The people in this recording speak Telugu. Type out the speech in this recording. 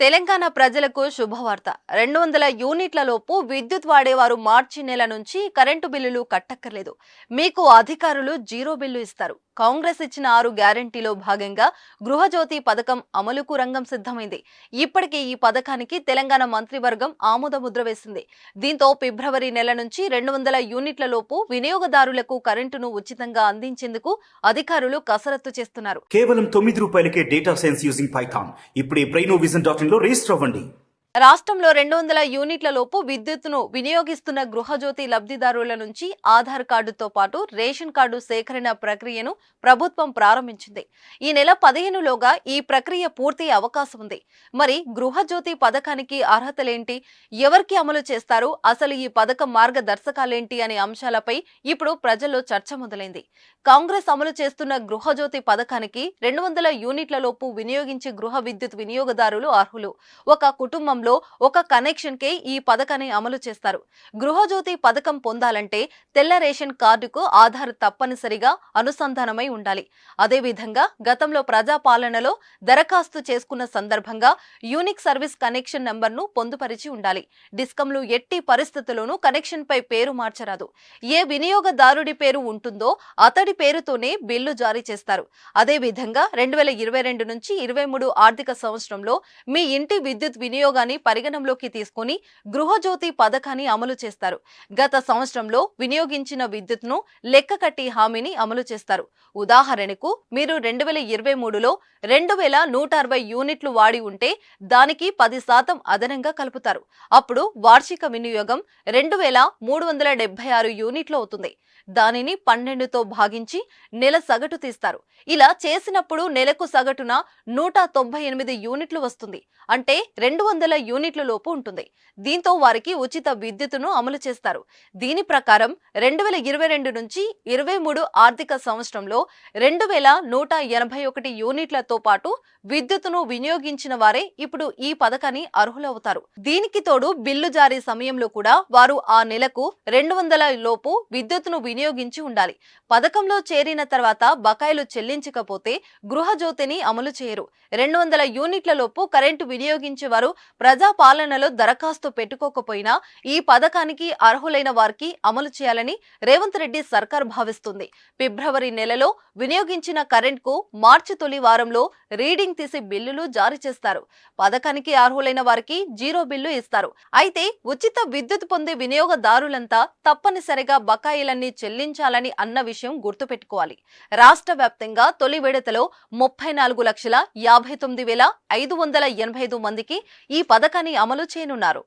తెలంగాణ ప్రజలకు శుభవార్త. రెండు వందల యూనిట్లలోపు విద్యుత్ వాడేవారు మార్చి నెల నుంచి కరెంటు బిల్లులు కట్టక్కర్లేదు. మీకు అధికారులు జీరో బిల్లు ఇస్తారు. కాంగ్రెస్ ఇచ్చిన ఆరు గ్యారంటీలో భాగంగా గృహజ్యోతి పథకం అమలుకు రంగం సిద్ధమైంది. ఇప్పటికే ఈ పథకానికి తెలంగాణ మంత్రివర్గం ఆమోదముద్ర వేసింది. దీంతో ఫిబ్రవరి నెల నుంచి రెండు వందల యూనిట్ల లోపు వినియోగదారులకు కరెంటును ఉచితంగా అందించేందుకు అధికారులు కసరత్తు చేస్తున్నారు. కేవలం తొమ్మిది రూపాయలకే డేటా సైన్స్ యూజింగ్ పైథాన్. ఇప్పుడే బ్రెయినోవిజన్ డాట్ ఇన్లో రిజిస్టర్ అవ్వండి. రాష్ట్రంలో రెండు వందల యూనిట్ల లోపు విద్యుత్తును వినియోగిస్తున్న గృహజ్యోతి లబ్ధిదారుల నుంచి ఆధార్ కార్డుతో పాటు రేషన్ కార్డు సేకరణ ప్రక్రియను ప్రభుత్వం ప్రారంభించింది. ఈ నెల పదిహేనులోగా ఈ ప్రక్రియ పూర్తి అవకాశం ఉంది. మరి గృహజ్యోతి పథకానికి అర్హతలేంటి? ఎవరికి అమలు చేస్తారు? అసలు ఈ పథకం మార్గదర్శకాలేంటి అనే అంశాలపై ఇప్పుడు ప్రజల్లో చర్చ మొదలైంది. కాంగ్రెస్ అమలు చేస్తున్న గృహజ్యోతి పథకానికి రెండు వందల యూనిట్ల లోపు వినియోగించే గృహ విద్యుత్ వినియోగదారులు అర్హులు. ఒక కుటుంబంలో ఒక కనెక్షన్ కే ఈ పథకాన్ని అమలు చేస్తారు. గృహజ్యోతి పథకం పొందాలంటే తెల్ల రేషన్ కార్డుకు ఆధార్ తప్పనిసరిగా అనుసంధానమై ఉండాలి. అదేవిధంగా గతంలో ప్రజాపాలనలో దరఖాస్తు చేసుకున్న సందర్భంగా యూనిక్ సర్వీస్ కనెక్షన్ నంబర్ను పొందుపరిచి ఉండాలి. డిస్కంలు ఎట్టి పరిస్థితుల్లోనూ కనెక్షన్ పై పేరు మార్చరాదు. ఏ వినియోగదారుడి పేరు ఉంటుందో అతడి పేరుతోనే బిల్లు జారీ చేస్తారు. అదేవిధంగా రెండు వేల ఇరవై రెండు నుంచి ఇరవై మూడు ఆర్థిక సంవత్సరంలో మీ ఇంటి విద్యుత్ వినియోగాన్ని పరిగణంలోకి తీసుకుని గృహజ్యోతి పథకాన్ని అమలు చేస్తారు. గత సంవత్సరంలో వినియోగించిన విద్యుత్ను లెక్క కట్టి హామీని అమలు చేస్తారు. ఉదాహరణకు మీరు రెండు వేల ఇరవై మూడులో రెండు వేల నూట అరవై యూనిట్లు వాడి ఉంటే దానికి పది శాతం అదనంగా కలుపుతారు. అప్పుడు వార్షిక వినియోగం రెండు వేల మూడు వందల డెబ్బై ఆరు యూనిట్లు అవుతుంది. దానిని పన్నెండుతో భాగించి నెల సగటు తీస్తారు. ఇలా చేసినప్పుడు నెలకు సగటున నూట తొంభై ఎనిమిది యూనిట్లు వస్తుంది. అంటే రెండు వందల యూనిట్ల లోపు ఉంటుంది. దీంతో వారికి ఉచిత విద్యుత్తును అమలు చేస్తారు. దీని ప్రకారం రెండు వేల ఇరవై రెండు నుంచి ఇరవై మూడు ఆర్థిక సంవత్సరంలో రెండు వేల నూట ఎనభై ఒకటి యూనిట్లతో పాటు విద్యుత్తును వినియోగించిన వారే ఇప్పుడు ఈ పథకాన్ని అర్హులవుతారు. దీనికి తోడు బిల్లు జారీ సమయంలో కూడా వారు ఆ నెలకు రెండు వందల లోపు విద్యుత్తును వినియోగించి ఉండాలి. పథకంలో చేరిన తర్వాత బకాయిలు చెల్లించకపోతే గృహజ్యోతిని అమలు చేయరు. రెండు వందల యూనిట్ల లోపు కరెంటు వినియోగించే వారు ప్రజా పాలనలో దరఖాస్తు పెట్టుకోకపోయినా ఈ పథకానికి అర్హులైన వారికి అమలు చేయాలని రేవంత్ రెడ్డి సర్కార్ భావిస్తుంది. ఫిబ్రవరి నెలలో వినియోగించిన కరెంట్కు మార్చి తొలి వారంలో రీడింగ్ తీసి బిల్లులు జారీ చేస్తారు. పథకానికి అర్హులైన వారికి జీరో బిల్లు ఇస్తారు. అయితే ఉచిత విద్యుత్ పొందే వినియోగదారులంతా తప్పనిసరిగా బకాయిలన్నీ చెల్లించాలని అన్న విషయం గుర్తుపెట్టుకోవాలి. రాష్ట్ర వ్యాప్తంగా తొలి విడతలో ముప్పై నాలుగు లక్షల యాభై తొమ్మిది వేల ఐదు వందల ఎనభై ఐదు మందికి ఈ పథకాన్ని అమలు చేయనున్నారు.